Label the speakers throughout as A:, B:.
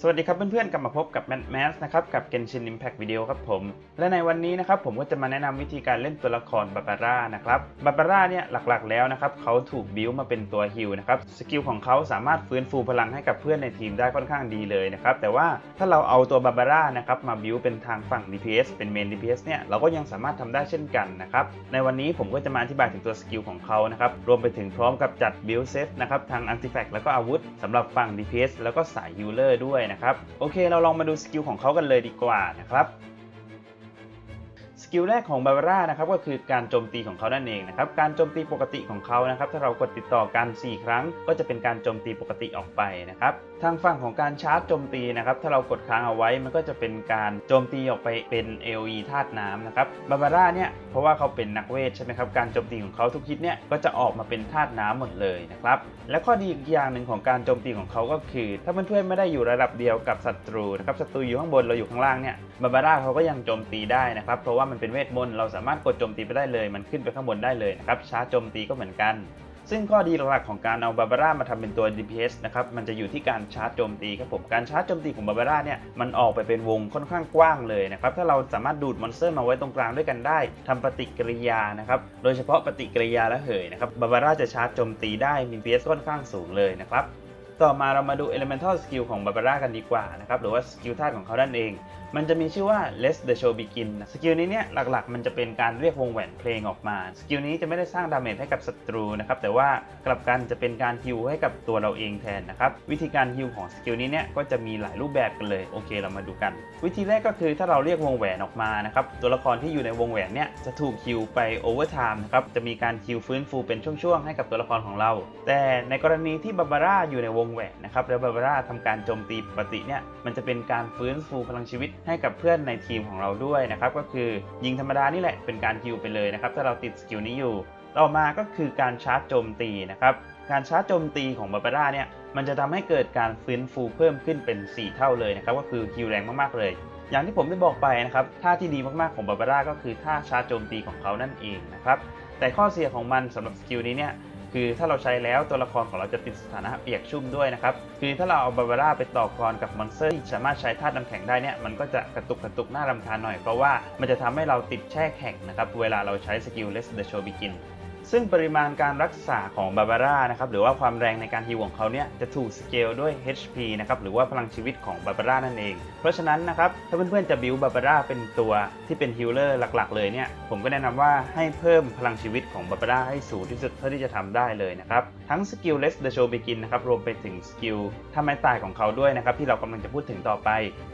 A: สวัสดีครับเพื่อนๆ กลับมาพบกับแม m แมสนะครับกับ Genshin Impact Video ครับผม และในวันนี้นะครับผมก็จะมาแนะนำวิธีการเล่นตัวละครบาบาร่านะครับบาบาร่าเนี่ยหลักๆแล้วนะครับเขาถูกบิวมาเป็นตัวฮิลนะครับสกิลของเขาสามารถฟื้นฟูพลังให้กับเพื่อนในทีมได้ค่อนข้างดีเลยนะครับแต่ว่าถ้าเราเอาตัวบาบาร่านะครับมาบิวเป็นทางฝั่ง DPS เป็นเมน DPS เนี่ยเราก็ยังสามารถทำได้เช่นกันนะครับในวันนี้ผมก็จะมาอธิบายถึงตัวสกิลของเขานะครับรวมไปถึงพร้อมกับจัดบิวเซตนะครับทางอันติแฟกแล้วก็อาวุธสำหรับฝั่ง DPS แล้วก็สายฮิลเลอร์ด้วยนะครับ โอเค เราลองมาดูสกิลของเขากันเลยดีกว่านะครับ สกิลแรกของบาบาร่านะครับก็คือการโจมตีของเขานั่นเองนะครับการโจมตีปกติของเขานะครับถ้าเรากดติดต่อกัน 4 ครั้ง ก็จะเป็นการโจมตีปกติออกไปนะครับทางฝั่งของการชาร์จโจมตีนะครับถ้าเรากดค้างเอาไว้มันก็จะเป็นการโจมตีออกไปเป็น AOE ธาตุน้ำนะครับบาบาร่าเนี่ยเพราะว่าเขาเป็นนักเวทใช่ไหมครับการโจมตีของเขาทุกฮิตเนี่ยก็จะออกมาเป็นธาตุน้ำหมดเลยนะครับและข้อดีอีกอย่างหนึ่งของการโจมตีของเขาก็คือ ถ้าเพื่อนๆไม่ได้อยู่ระดับเดียวกับศัตรูนะครับศัตรูอยู่ข้างบนเราอยู่ข้างล่างเนี่ยบาบาร่าเขาก็ยังโจมตีได้นะครับเพราะว่ามันเป็นเวทมนต์เราสามารถกดโจมตีไปได้เลย มันขึ้นไปข้างบนได้เลยนะครับชาร์จโจมตีก็เหมือนกัน ซึ่งข้อดีหลักของการเอาบาบาร่ามาทำเป็นตัว DPS นะครับมันจะอยู่ที่การชาร์จโจมตีครับผมการชาร์จโจมตีของบาบาร่าเนี่ยมันออกไปเป็นวงค่อนข้างกว้างเลยนะครับถ้าเราสามารถดูดมอนสเตอร์มาไว้ตรงกลางด้วยกันได้ทำปฏิกิริยานะครับโดยเฉพาะปฏิกิริยาและเหยนะครับบาบาร่าจะชาร์จโจมตีได้มี PS ค่อนข้างสูงเลยนะครับ ต่อมาเรามาดู Elemental Skill ของบาบาร่ากันดีกว่านะครับหรือว่าสกิลธาตุของเขานั่นเอง มันจะมีชื่อว่า Let the Show Begin สกิลนี้เนี่ยหลักๆ มันจะเป็นการเรียกวงแหวนเพลงออกมา สกิลนี้จะไม่ได้สร้างดาเมจให้กับศัตรูนะครับแต่ว่ากลับกันจะเป็นการฮิลให้กับตัวเราเองแทนนะครับวิธีการฮิลของสกิลนี้เนี่ยก็จะมีหลายรูปแบบกันเลยโอเคเรามาดูกัน วิธีแรกก็คือถ้าเราเรียกวงแหวนออกมานะครับตัวละครที่อยู่ในวงแหวนเนี่ยจะถูกฮิลไปโอเวอร์ไทม์นะครับจะมีการฮิลฟื้นฟูเป็นช่วงๆให้กับตัวละครของเรา แต่ในกรณีที่บาบาร่าอยู่ในวงแหวนนะครับแล้วบาบาร่าทำการโจมตีปกติเนี่ยมันจะเป็นการฟื้นฟูพลังชีวิตให้กับเพื่อนในทีมของเราด้วยนะครับก็คือยิงธรรมดานี่แหละเป็นการฮิลไปเลยนะครับถ้าเราติดสกิลนี้อยู่ ต่อมาก็คือการชาร์จโจมตีนะครับการชาร์จโจมตีของบาบาร่าเนี่ยมันจะทำให้เกิดการฟื้นฟูเพิ่มขึ้นเป็น 4 เท่าเลยนะครับก็คือฮิลแรงมากๆเลยอย่างที่ผมได้บอกไปนะครับท่าที่ดีมากๆของบาบาร่าก็คือท่าชาร์จโจมตีของเขานั่นเองนะครับแต่ข้อเสียของมันสำหรับสกิลนี้เนี่ย คือถ้าเราใช้แล้วตัวละครของเราจะติดสถานะเปียกชุ่มด้วยนะครับ คือถ้าเราเอาบาบาร่าไปต่อกรกับมอนสเตอร์ที่สามารถใช้ธาตุน้ำแข็งได้เนี่ยมันก็จะกระตุกกระตุกหน้ารำคาญหน่อยเพราะว่ามันจะทำให้เราติดแช่แข็งนะครับเวลาเราใช้สกิลเลสเดอร์โชบิกลิน ซึ่งปริมาณการรักษาของบาบาร่านะครับหรือว่าความแรงในการฮิวของเขาเนี่ยจะถูกสเกลด้วย HP นะครับหรือว่าพลังชีวิตของบาบาร่านั่นเอง เพราะฉะนั้นนะครับถ้าเพื่อนๆจะบิวบาบาร่าเป็นตัวที่เป็นฮิลเลอร์หลักๆ เลยเนี่ยผมก็แนะนำว่าให้เพิ่มพลังชีวิตของบาบาร่าให้สูงที่สุดเท่าที่จะทำได้เลยนะครับทั้งสกิล Let the Show Begin นะครับรวมไปถึงสกิลท่าไม้ตายของเขาด้วยนะครับที่เรากำลังจะพูดถึงต่อไป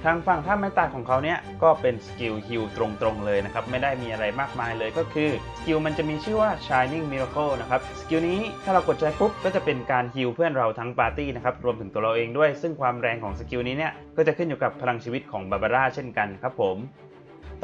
A: ทางฝั่งท่าไม้ตายของเขาเนี่ยก็เป็นสกิลฮิลตรงๆเลยนะครับไม่ได้มีอะไรมากมายเลยก็คือสกิลมันจะมีชื่อว่า Shining Miracle นะครับสกิลนี้ถ้าเรากดใช้ปุ๊บก็จะเป็นการฮิลเพื่อนเราทั้งปาร์ตี้นะครับรวมถึงตัวเราเองด้วย ซึ่งความแรงของสกิลนี้เนี่ยก็จะขึ้นอยู่กับพลังชีวิตของบาบาร่าเช่นกันครับผม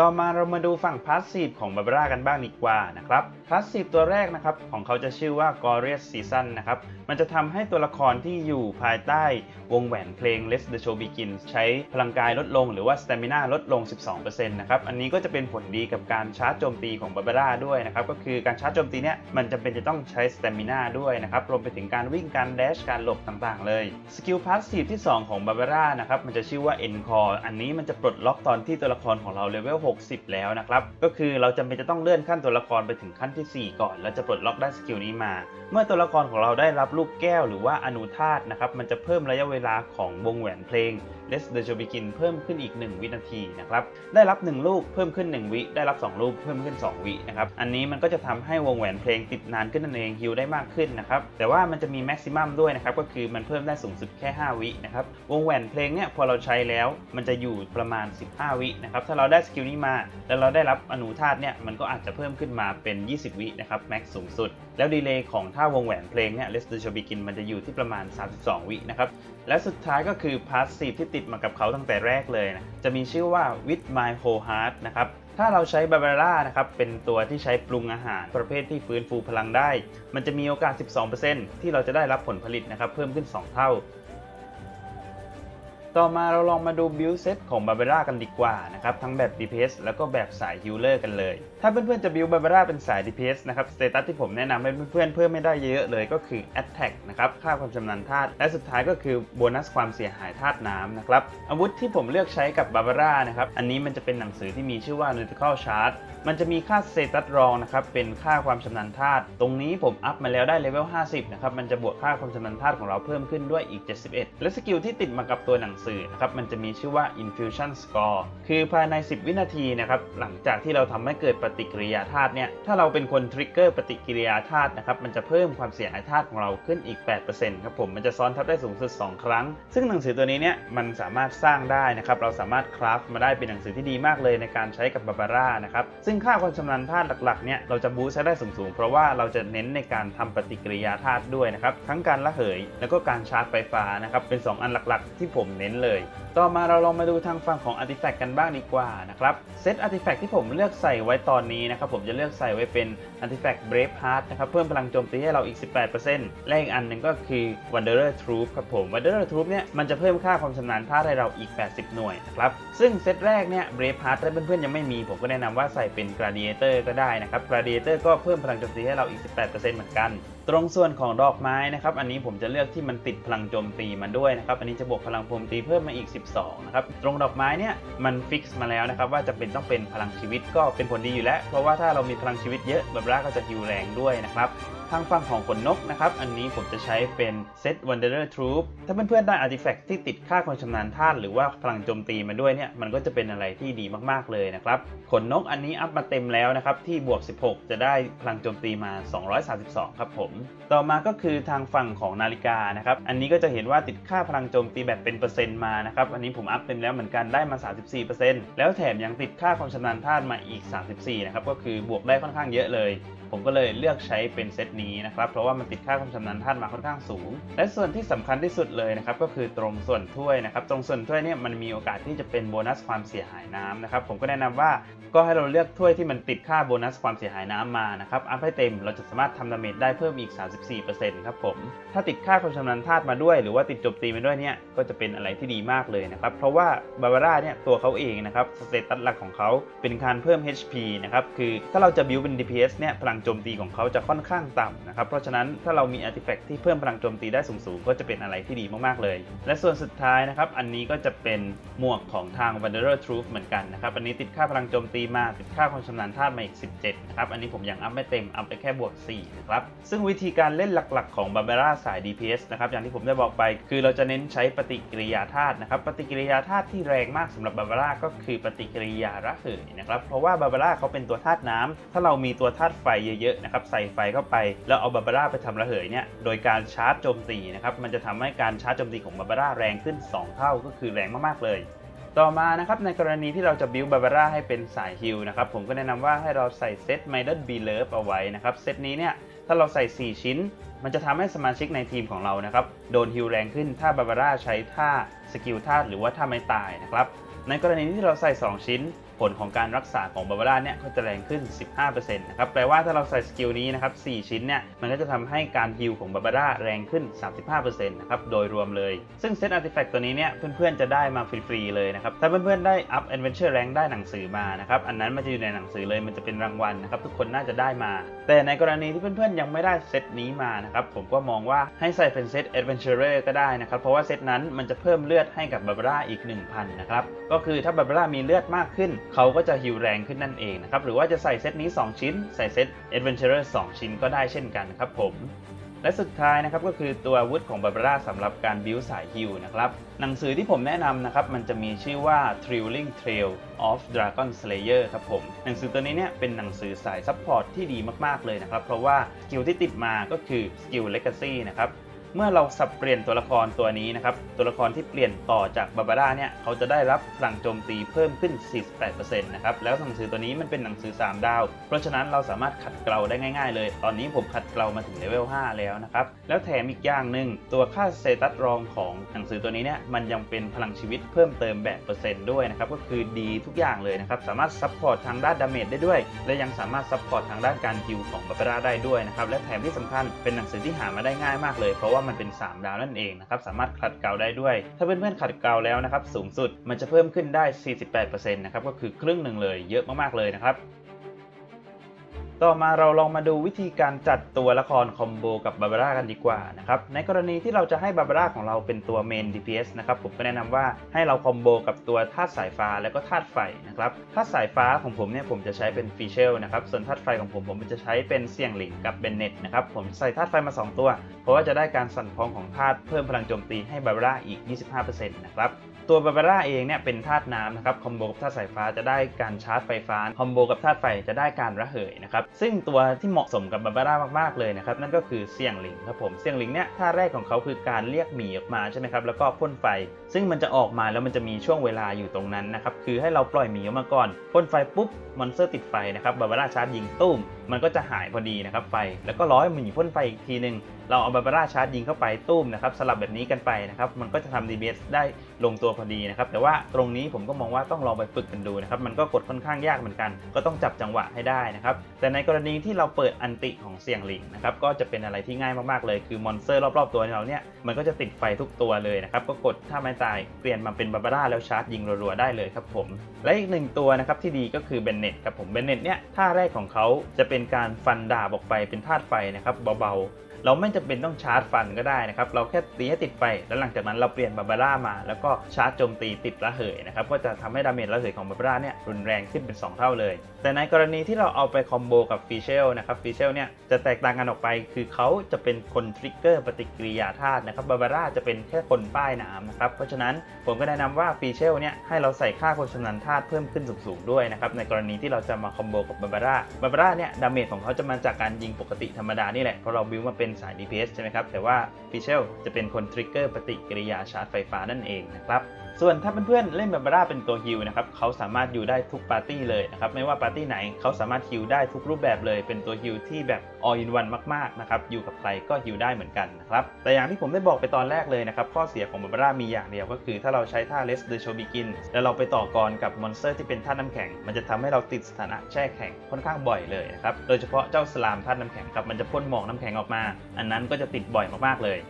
A: ต่อมาเรามาดูฝั่งพาสซีฟของบาบาร่ากันบ้างดีกว่านะครับพาสซีฟตัวแรกนะครับของเขาจะชื่อว่า Glorious Season นะครับ มันจะทำให้ตัวละครที่อยู่ภายใต้วงแหวนเพลง Let the Show Begin ใช้พลังกายลดลงหรือว่า Stamina ลดลง 12%นะครับ อันนี้ก็จะเป็นผลดีกับการชาร์จโจมตีของบาบาร่าด้วยนะครับ ก็คือการชาร์จโจมตีเนี่ยมันจำเป็นจะต้องใช้ Stamina ด้วยนะครับ รวมไปถึงการวิ่ง การแดช การหลบต่างๆ เลย สกิลพาสซีฟที่ 2 ของบาบาร่านะครับ มันจะชื่อว่า Encore อันนี้มันจะปลดล็อกตอนที่ตัวละครของเราเลเวล 60 แล้วนะครับ ก็คือเราจำเป็นจะต้องเลื่อนขั้นตัวละครไปถึงขั้นที่ 4 ก่อน แล้วจะปลดล็อกได้สกิลนี้มา เมื่อตัวละครของเราได้รับลูกแก้วหรือว่าอนุธาตุนะครับ มันจะเพิ่มระยะเวลาของวงแหวนเพลง Let the Show Begin เพิ่มขึ้นอีก 1 วินาทีนะครับ ได้รับ 1 ลูกเพิ่มขึ้น 1 วิ ได้รับ 2 ลูกเพิ่มขึ้น 2 วินะครับ อันนี้มันก็จะทำให้วงแหวนเพลงติดนานขึ้นนั่นเองฮิลได้มากขึ้นนะครับ แต่ว่ามันจะมีแม็กซิมัมด้วยนะครับ ก็คือมันเพิ่มได้สูงสุดแค่ 5 วินะครับ วงแหวนเพลงเนี่ยพอเราใช้แล้วมันจะอยู่ประมาณ 15 วินะครับ ถ้าเราได้สกิลนี้มา แล้วเราได้รับอนุธาตุเนี่ยมันก็อาจจะเพิ่มขึ้นมาเป็น 20 วินะครับแม็กสูงสุด แล้วดีเลย์ของท่าวงแหวนเพลงเนี่ย Let's Begin มันจะอยู่ที่ประมาณ 32 วินะครับ และสุดท้ายก็คือพาสซีฟที่ติดมากับเขาตั้งแต่แรกเลยนะ จะมีชื่อว่า With My Whole Heart นะครับ ถ้าเราใช้บาบาร่านะครับ เป็นตัวที่ใช้ปรุงอาหารประเภทที่ฟื้นฟูพลังได้ มันจะมีโอกาส 12%ที่เราจะได้รับผลผลิตนะครับ เพิ่มขึ้น 2 เท่า ต่อมาเราลองมาดูบิลเซตของบาร์เบร่ากันดีกว่านะครับ ทั้งแบบ DPS แล้วก็แบบสายฮิลเลอร์กันเลย ถ้าเพื่อนๆจะบิลบาร์เบร่าเป็นสาย DPS นะครับ สเตตัสที่ผมแนะนำให้เพื่อนๆเพิ่มไม่ได้เยอะเลยก็คือ Attack นะครับค่าความชำนาญธาตุและสุดท้ายก็คือโบนัสความเสียหายธาตุน้ำนะครับอาวุธที่ผมเลือกใช้กับบาร์เบร่านะครับอันนี้มันจะเป็นหนังสือที่มีชื่อว่า Nautical Chart มันจะมีค่าสเตตัสรองนะครับเป็นค่าความชำนาญธาตุตรงนี้ผมอัพมาแล้วได้เลเวล 50 นะครับ มันจะบวกค่าความชำนาญธาตุของเราเพิ่มขึ้นด้วยอีก 71 และสกิลที่ติดมากับตัวหนังสือนะครับ มันจะมีชื่อว่า Infusion Score คือภายใน 10 วินาทีนะครับ หลังจากที่เราทำให้เกิดปฏิกิริยาธาตุเนี่ย ถ้าเราเป็นคนทริกเกอร์ปฏิกิริยาธาตุนะครับ มันจะเพิ่มความเสียหายธาตุของเราขึ้นอีก 8%ครับผม มันจะซ้อนทับได้สูงสุด 2 ครั้ง ซึ่งหนังสือตัวนี้เนี่ย มันสามารถสร้างได้นะครับ เราสามารถคราฟมาได้เป็นหนังสือที่ดีมากเลยในการใช้กับบาบาร่านะครับซึ่งค่าความชำนาญธาตุหลักๆเนี่ยเราจะบูสต์ให้ได้สูงๆ เพราะว่าเราจะเน้นในการทำปฏิกิริยาธาตุด้วยนะครับ ทั้งการระเหย แล้วก็การชาร์จไฟฟ้านะครับ เป็น 2 อันหลักๆ ที่ผมเน้นเลย ต่อมาเราลองมาดูทางฝั่งของอาร์ติแฟกต์กันบ้างดีกว่านะครับ เซตอาร์ติแฟกต์ที่ผมเลือกใส่ไว้ตอนนี้นะครับผมจะเลือกใส่ไว้เป็นอาร์ติแฟกต์เบรฟฮาร์ดนะครับเพิ่มพลังโจมตีให้เราอีก 18%และอีกอันหนึ่งก็คือ Wanderer Troop ครับผม Wanderer Troop เนี่ยมันจะเพิ่มค่าความชำนาญธาตุให้เราอีก 80 หน่วยนะครับซึ่งเซตแรกเนี่ยเบรฟฮาร์ดถ้าเพื่อนๆยังไม่มีผมก็แนะนำว่าใส่เป็น Gladiator ก็ได้นะครับ Gladiator ก็เพิ่มพลังโจมตีให้เราอีก 18%เหมือนกัน ตรงส่วนของดอกไม้นะครับ อันนี้ผมจะเลือกที่มันติดพลังโจมตีมาด้วยนะครับ อันนี้จะบวกพลังโจมตีเพิ่มมาอีก 12 นะครับ ตรงดอกไม้เนี่ยมันฟิกซ์มาแล้วนะครับว่าจะเป็นต้องเป็นพลังชีวิตก็เป็นผลดีอยู่แล้ว เพราะว่าถ้าเรามีพลังชีวิตเยอะแบบร่าก็จะฮิวแรงด้วยนะครับทางฝั่งของขนนกนะครับ อันนี้ผมจะใช้เป็นเซต Wanderer Troop ถ้าเพื่อนๆได้อาร์ติแฟกต์ที่ติดค่าความชำนาญธาตุหรือว่าพลังโจมตีมาด้วยเนี่ย มันก็จะเป็นอะไรที่ดีมากๆเลยนะครับ ขนนกอันนี้อัพมาเต็มแล้วนะครับ ที่บวก 16 จะได้พลังโจมตีมา 232 ครับผมต่อมาก็คือทางฝั่งของนาฬิกานะครับ อันนี้ก็จะเห็นว่าติดค่าพลังโจมตีแบบเป็นเปอร์เซ็นต์มานะครับ อันนี้ผมอัพเต็มแล้วเหมือนกันได้มา 34%แล้วแถมยังติดค่าความชำนาญธาตุมาอีก 34 นะครับ ก็คือบวกได้ค่อนข้างเยอะเลย ผมก็เลยเลือกใช้เป็นเซตนี้นะครับเพราะว่ามันติดค่าความชำนาญธาตุมาค่อนข้างสูง และส่วนที่สำคัญที่สุดเลยนะครับก็คือตรงส่วนถ้วยนะครับตรงส่วนถ้วยเนี่ยมันมีโอกาสที่จะเป็นโบนัสความเสียหายน้ำนะครับผมก็แนะนำว่าก็ให้เราเลือกถ้วยที่มันติดค่าโบนัสความเสียหายน้ำมานะครับอัพให้เต็มเราจะสามารถทำดาเมจได้เพิ่มอีก 34%ครับผมถ้าติดค่าความชำนาญธาตุมาด้วย หรือว่าติดจมตีมาด้วยเนี่ยก็จะเป็นอะไรที่ดีมากเลยนะครับเพราะว่าบาบาร่าเนี่ยตัวเขาเองนะครับสเตตัสหลักของเขาเป็นการเพิ่ม HP นะครับคือถ้าเราจะบิวเป็น DPS เนี่ยพลังโจมตีของเขาจะค่อนข้างต่ำนะครับ เพราะฉะนั้นถ้าเรามีอาร์ติแฟกต์ที่เพิ่มพลังโจมตีได้สูงๆ ก็จะเป็นอะไรที่ดีมากๆเลย และส่วนสุดท้ายนะครับ อันนี้ก็จะเป็นหมวกของทาง Wanderer Troop เหมือนกันนะครับ อันนี้ติดค่าพลังโจมตีมา ติดค่าความชำนาญธาตุมาอีก 17 นะครับ อันนี้ผมยังอัพไม่เต็ม อัพไปแค่บวก 4 นะครับ ซึ่งวิธีการเล่นหลักๆ ของ Barbara สาย DPS นะครับ อย่างที่ผมได้บอกไป คือเราจะเน้นใช้ปฏิกิริยาธาตุนะครับ ปฏิกิริยาธาตุที่แรงมากสำหรับ Barbara ก็คือปฏิกิริยาระเหยนะครับ เพราะว่า Barbara เขาเป็นตัวธาตุน้ำถ้าเรามีตัวธาตุไฟเยอะๆนะครับใส่ไฟเข้าไป แล้วเอา Barbara ไปทำระเหยเนี่ยโดยการชาร์จโจมตีนะครับมันจะทำให้การชาร์จโจมตีของ Barbara แรงขึ้น 2 เท่าก็คือแรงมากๆเลย ต่อมานะครับในกรณีที่เราจะบิวบาบาร่าให้เป็นสายฮิลนะครับผมก็แนะนำว่าให้เราใส่เซต m i d d l e b e l o v e เอาไว้นะครับเซตนี้เนี่ยถ้าเราใส่ 4 ชิ้น มันจะทำให้สมาชิกในทีมของเรานะครับโดนฮิลแรงขึ้นถ้าบาบาร่าใช้ท่าสกิลธาหรือว่าท่าไม่ตายนะครับในกรณีที่เราใส่ 2 ชิ้น ผลของการรักษาของบาบาร่าเนี่ยก็จะแรงขึ้น 15%นะครับแปลว่าถ้าเราใส่สกิลนี้นะครับ 4 ชิ้นเนี่ยมันก็จะทำให้การฮิลของบาบาร่าแรงขึ้น 35%นะครับโดยรวมเลย ซึ่งเซตอาร์ติแฟกต์ตัวนี้เนี่ยเพื่อนๆจะได้มาฟรีๆเลยนะครับถ้าเพื่อนๆได้อัพ Adventure Rank ได้หนังสือมานะครับอันนั้นมันจะอยู่ในหนังสือเลยมันจะเป็นรางวัลนะครับทุกคนน่าจะได้มา แต่ในกรณีที่เพื่อนๆยังไม่ได้เซตนี้มานะครับผมก็มองว่าให้ใส่เป็นเซต Adventurer ก็ได้นะครับเพราะว่าเซตนั้นมันจะเพิ่มเลือดให้กับบาบาร่าอีก 1,000นะครับก็คือถ้าบาบาร่ามีเลือดมากขึ้นเขาก็จะฮิลแรงขึ้นนั่นเองนะครับ หรือว่าจะใส่เซตนี้ 2 ชิ้น ใส่เซต Adventurer 2 ชิ้นก็ได้เช่นกันครับผม และสุดท้ายนะครับก็คือตัวอาวุธของบาบาร่าสำหรับการบิวสายฮิลนะครับ หนังสือที่ผมแนะนำนะครับ มันจะมีชื่อว่า Thrilling Trail of Dragon Slayer ครับผม หนังสือตัวนี้เนี่ยเป็นหนังสือสายซัพพอร์ตที่ดีมากๆเลยนะครับ เพราะว่าสกิลที่ติดมาก็คือสกิล Legacy นะครับ เมื่อเราสับเปลี่ยนตัวละครตัวนี้นะครับ ตัวละครที่เปลี่ยนต่อจากบาบาร่าเนี่ย เขาจะได้รับพลังโจมตีเพิ่มขึ้น 48%นะครับ แล้วหนังสือตัวนี้มันเป็นหนังสือ 3 ดาว เพราะฉะนั้นเราสามารถขัดเกลาได้ง่ายๆเลย ตอนนี้ผมขัดเกลามาถึงเลเวล 5 แล้วนะครับ แล้วแถมอีกอย่างหนึ่งตัวค่าสเตตัสรองของหนังสือตัวนี้เนี่ย มันยังเป็นพลังชีวิตเพิ่มเติมแบบเปอร์เซ็นต์ด้วยนะครับ ก็คือดีทุกอย่างเลยนะครับ สามารถซัพพอร์ตทางด้านดาเมจได้ด้วย และยังสามารถซัพพอร์ตทางด้านการฮิลของบาบาร่าได้ด้วยนะครับ และแถมที่สำคัญเป็นหนังสือที่หามาได้ง่ายมากเลยเพราะว่าว่ามันเป็น 3 ดาวนั่นเองนะครับสามารถขัดเกลาได้ด้วย ถ้าเพื่อนๆขัดเกลาแล้วนะครับสูงสุดมันจะเพิ่มขึ้นได้ 48%นะครับก็คือครึ่งหนึ่งเลยเยอะมากๆเลยนะครับ ต่อมาเราลองมาดูวิธีการจัดตัวละครคอมโบกับบาบาร่ากันดีกว่านะครับในกรณีที่เราจะให้บาบาร่าของเราเป็นตัวเมน DPS นะครับผมก็แนะนำว่าให้เราคอมโบกับตัวธาตุสายฟ้าแล้วก็ธาตุไฟนะครับธาตุสายฟ้าของผมเนี่ยผมจะใช้เป็นฟีเชลนะครับส่วนธาตุไฟของผมผมจะใช้เป็นเสี่ยงหลิงกับเบนเน็ตนะครับผมใส่ธาตุไฟมา 2 ตัว เพราะว่าจะได้การสั่นคลองของธาตุเพิ่มพลังโจมตีให้บาบาร่าอีก 25%นะครับ ตัวบาบาร่าเองเนี่ยเป็นธาตุน้ำนะครับคอมโบกับธาตุสายฟ้าจะได้การชาร์จไฟฟ้าคอมโบกับธาตุไฟจะได้การระเหยนะครับซึ่งตัวที่เหมาะสมกับบาบาร่ามากๆเลยนะครับนั่นก็คือเสี่ยงหลิงครับผมเสี่ยงหลิงเนี่ยท่าแรกของเขาคือการเรียกหมีออกมาใช่ไหมครับแล้วก็พ่นไฟ ซึ่งมันจะออกมาแล้วมันจะมีช่วงเวลาอยู่ตรงนั้นนะครับคือให้เราปล่อยหมีออกมาก่อนพ่นไฟปุ๊บมอนสเตอร์ติดไฟนะครับบาบาร่าชาร์จยิงตุ้มมันก็จะหายพอดีนะครับไฟ แล้วก็ร้อยหมีพ่นไฟอีกทีหนึ่ง เราเอาบาบาร่าชาร์จยิงเข้าไปตุ้มนะครับสลับแบบนี้กันไปนะครับมันก็จะทำ DBS ได้ลงตัวพอดีนะครับแต่ว่าตรงนี้ผมก็มองว่าต้องลองไปฝึกกันดูนะครับมันก็กดค่อนข้างยากเหมือนกัน ก็ต้องจับจังหวะให้ได้นะครับแต่ในกรณีที่เราเปิดอันติของเสี่ยงหลิงนะครับก็จะเป็นอะไรที่ง่ายมากๆเลยคือมอนสเตอร์รอบๆตัวเราเนี่ยมันก็จะติดไฟทุกตัวเลยนะครับก็กดถ้าไม่ตายเปลี่ยนมาเป็นบาบาร่าแล้วชาร์จยิงรัวๆได้เลยครับผมและอีกหนึ่งตัวนะครับที่ดีก็คือเบนเน็ตครับผมเบนเน็ตเนี่ยท่าแรกของเขาจะเป็นการฟันดาบออกไปเป็นธาตุไฟนะครับเบาๆ เราไม่จำเป็นต้องชาร์จฟันก็ได้นะครับ เราแค่ตีให้ติดไฟแล้วหลังจากนั้นเราเปลี่ยนบาบาร่ามา แล้วก็ชาร์จโจมตีติดระเหยนะครับ ก็จะทำให้ดาเมจระเหยของบาบาร่าเนี่ยรุนแรงขึ้นเป็น 2 เท่าเลย แต่ในกรณีที่เราเอาไปคอมโบกับฟีเชลนะครับฟีเชลเนี่ยจะแตกต่างกันออกไป คือเขาจะเป็นคนทริกเกอร์ปฏิกิริยาธาตุนะครับบาบาร่าจะเป็นแค่คนป้ายน้ำนะครับ เพราะฉะนั้นผมก็แนะนำว่าฟีเชลเนี่ยให้เราใส่ค่าคนชำนาญธาตุเพิ่มขึ้นสูงๆด้วยนะครับในกรณีที่เราจะมาคอมโบกับบาบาร่าบาบาร่าเนี่ยดาเมจของเขาจะมาจากการยิงปกติธรรมดานี่แหละเพราะเราบิวมาเป็นสาย DPS ใช่ไหมครับ แต่ว่าฟิเชลจะเป็นคนทริกเกอร์ปฏิกิริยาชาร์จไฟฟ้านั่นเองนะครับ ส่วนถ้าเพื่อนๆเล่นบาบาร่าเป็นตัวฮิลนะครับเขาสามารถอยู่ได้ทุกปาร์ตี้เลยนะครับไม่ว่าปาร์ตี้ไหนเขาสามารถฮิลได้ทุกรูปแบบเลย เป็นตัวฮิลที่แบบ all in one มากๆนะครับอยู่กับใครก็ฮิลได้เหมือนกันนะครับแต่อย่างที่ผมได้บอกไปตอนแรกเลยนะครับข้อเสียของบาบาร่ามีอย่างเดียวก็คือ ถ้าเราใช้ท่า Let's the show begin แล้วเราไปต่อกรกับมอนสเตอร์ที่เป็นท่าน้ำแข็ง มันจะทำให้เราติดสถานะแช่แข็งค่อนข้างบ่อยเลยนะครับโดยเฉพาะเจ้าสลามท่าน้ำแข็งครับมันจะพ่นหมอกน้ำแข็งออกมา อันนั้นก็จะติดบ่อยมากๆเลย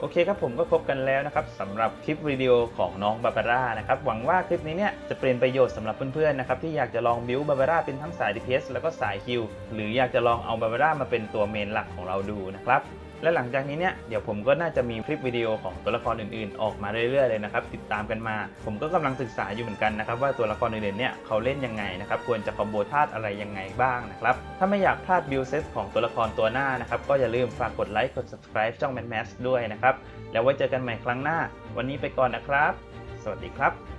A: โอเคครับผมก็ครบกันแล้วนะครับสำหรับคลิปวิดีโอของน้องบาบาร่านะครับหวังว่าคลิปนี้เนี่ยจะเป็นประโยชน์สำหรับเพื่อนๆนะครับที่อยากจะลองบิวบาบาร่าเป็นทั้งสาย DPS แล้วก็สายฮิลหรืออยากจะลองเอาบาบาร่ามาเป็นตัวเมนหลักของเราดูนะครับ และหลังจากนี้เนี่ยเดี๋ยวผมก็น่าจะมีคลิปวิดีโอของตัวละครอื่นๆ ออกมาเรื่อยๆเลยนะครับติดตามกันมา ผมก็กำลังศึกษาอยู่เหมือนกันนะครับว่าตัวละครอื่นๆเนี่ยเขาเล่นยังไงนะครับควรจะคอมโบธาตุอะไรยังไงบ้างนะครับถ้าไม่อยากพลาดบิวเซตของตัวละครตัวหน้านะครับก็อย่าลืมฝากกดไลค์กด subscribe ช่อง m a d m a s ด้วยนะครับแล้วไว้เจอกันใหม่ครั้งหน้า วันนี้ไปก่อนนะครับ สวัสดีครับ